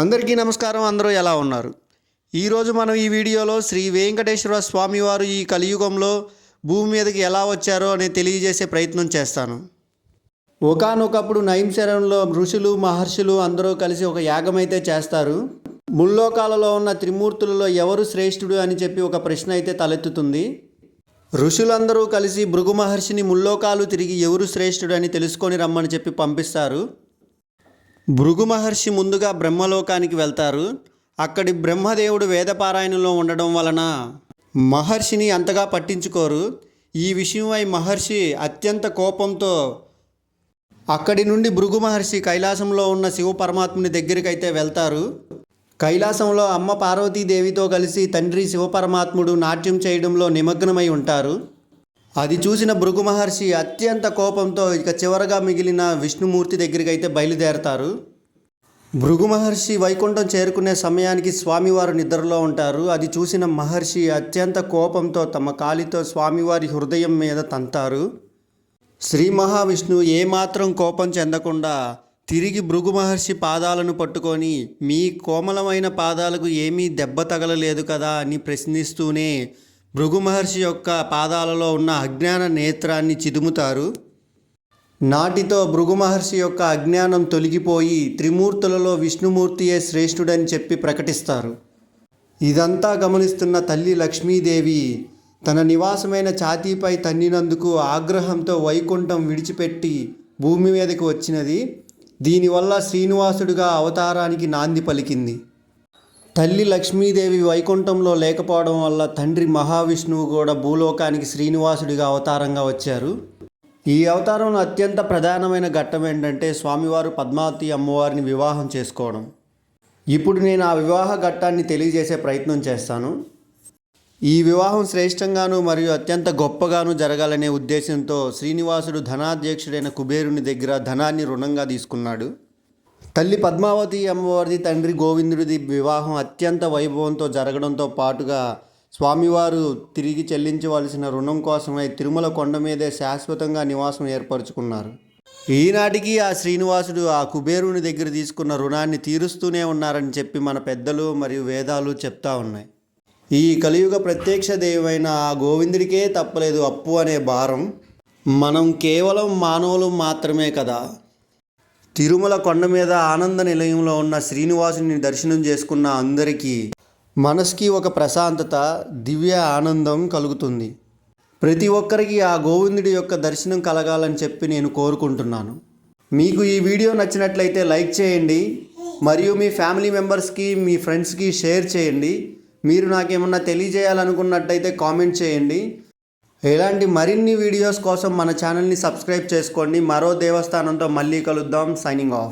అందరికీ నమస్కారం అందరూ ఎలా ఉన్నారు? ఈరోజు మనం ఈ వీడియోలో శ్రీ వెంకటేశ్వర స్వామివారు ఈ కలియుగంలో భూమి మీదకి ఎలా వచ్చారో అని తెలియజేసే ప్రయత్నం చేస్తాను. ఒకానొకప్పుడు నైంశరంలో ఋషులు మహర్షులు అందరూ కలిసి ఒక యాగం అయితే చేస్తారు. ముల్లోకాలలో ఉన్న త్రిమూర్తులలో ఎవరు శ్రేష్ఠుడు అని చెప్పి ఒక ప్రశ్న అయితే తలెత్తుతుంది. ఋషులందరూ కలిసి భృగు మహర్షిని ముల్లోకాలు తిరిగి ఎవరు శ్రేష్ఠుడు అని తెలుసుకొని రమ్మని చెప్పి పంపిస్తారు. భృగు మహర్షి ముందుగా బ్రహ్మలోకానికి వెళ్తారు. అక్కడి బ్రహ్మదేవుడు వేదపారాయణంలో ఉండడం వలన మహర్షిని అంతగా పట్టించుకోరు. ఈ విషయమై మహర్షి అత్యంత కోపంతో అక్కడి నుండి భృగు మహర్షి కైలాసంలో ఉన్న శివ పరమాత్ముని వెళ్తారు. కైలాసంలో అమ్మ పార్వతీదేవితో కలిసి తండ్రి శివపరమాత్ముడు నాట్యం చేయడంలో నిమగ్నమై ఉంటారు. అది చూసిన భృగు మహర్షి అత్యంత కోపంతో ఇక చివరగా మిగిలిన విష్ణుమూర్తి దగ్గరికి అయితే బయలుదేరతారు. భృగు మహర్షి వైకుంఠం చేరుకునే సమయానికి స్వామివారు నిద్రలో ఉంటారు. అది చూసిన మహర్షి అత్యంత కోపంతో తమ కాలితో స్వామివారి హృదయం మీద తంతారు. శ్రీ మహావిష్ణువు ఏమాత్రం కోపం చెందకుండా తిరిగి భృగు మహర్షి పాదాలను పట్టుకొని మీ కోమలమైన పాదాలకు ఏమీ దెబ్బ తగలలేదు కదా అని ప్రశ్నిస్తూనే భృగు మహర్షి యొక్క పాదాలలో ఉన్న అజ్ఞాన నేత్రాన్ని చిదుముతారు. నాటితో భృగు మహర్షి యొక్క అజ్ఞానం తొలగిపోయి త్రిమూర్తులలో విష్ణుమూర్తియే శ్రేష్ఠుడని చెప్పి ప్రకటిస్తారు. ఇదంతా గమనిస్తున్న తల్లి లక్ష్మీదేవి తన నివాసమైన ఛాతీపై తన్నినందుకు ఆగ్రహంతో వైకుంఠం విడిచిపెట్టి భూమి మీదకి వచ్చినది. దీనివల్ల శ్రీనివాసుడిగా అవతారానికి నాంది పలికింది. తల్లి లక్ష్మీదేవి వైకుంఠంలో లేకపోవడం వల్ల తండ్రి మహావిష్ణువు కూడా భూలోకానికి శ్రీనివాసుడిగా అవతారంగా వచ్చారు. ఈ అవతారంలో అత్యంత ప్రధానమైన ఘట్టం ఏంటంటే స్వామివారు పద్మావతి అమ్మవారిని వివాహం చేసుకోవడం. ఇప్పుడు నేను ఆ వివాహ ఘట్టాన్ని తెలియజేసే ప్రయత్నం చేస్తాను. ఈ వివాహం శ్రేష్టంగాను మరియు అత్యంత గొప్పగాను జరగాలనే ఉద్దేశంతో శ్రీనివాసుడు ధనాధ్యక్షుడైన కుబేరుని దగ్గర ధనాన్ని రుణంగా తీసుకున్నాడు. తల్లి పద్మావతి అమ్మవారిది తండ్రి గోవిందుడిది వివాహం అత్యంత వైభవంతో జరగడంతో పాటుగా స్వామివారు తిరిగి చెల్లించవలసిన రుణం కోసమై తిరుమల కొండ మీదే శాశ్వతంగా నివాసం ఏర్పరచుకున్నారు. ఈనాటికి ఆ శ్రీనివాసుడు ఆ కుబేరుని దగ్గర తీసుకున్న రుణాన్ని తీరుస్తూనే ఉన్నారని చెప్పి మన పెద్దలు మరియు వేదాలు చెప్తా ఉన్నాయి. ఈ కలియుగ ప్రత్యక్ష దేవైన ఆ గోవిందుడికే తప్పలేదు అప్పు అనే భారం. మనం కేవలం మానవులు మాత్రమే కదా. తిరుమల కొండ మీద ఆనంద నిలయంలో ఉన్న శ్రీనివాసుని దర్శనం చేసుకున్న అందరికీ మనసుకి ఒక ప్రశాంతత దివ్య ఆనందం కలుగుతుంది. ప్రతి ఒక్కరికి ఆ గోవిందుడి యొక్క దర్శనం కలగాలని చెప్పి నేను కోరుకుంటున్నాను. మీకు ఈ వీడియో నచ్చినట్లయితే లైక్ చేయండి. మరియు మీ ఫ్యామిలీ మెంబర్స్కి మీ ఫ్రెండ్స్కి షేర్ చేయండి. మీరు నాకేమన్నా తెలియజేయాలనుకున్నట్టయితే కామెంట్ చేయండి. ఇలాంటి మరిన్ని వీడియోస్ కోసం మన ఛానల్ని సబ్స్క్రైబ్ చేసుకోండి. మరో దేవస్థానంతో మళ్ళీ కలుద్దాం. Signing off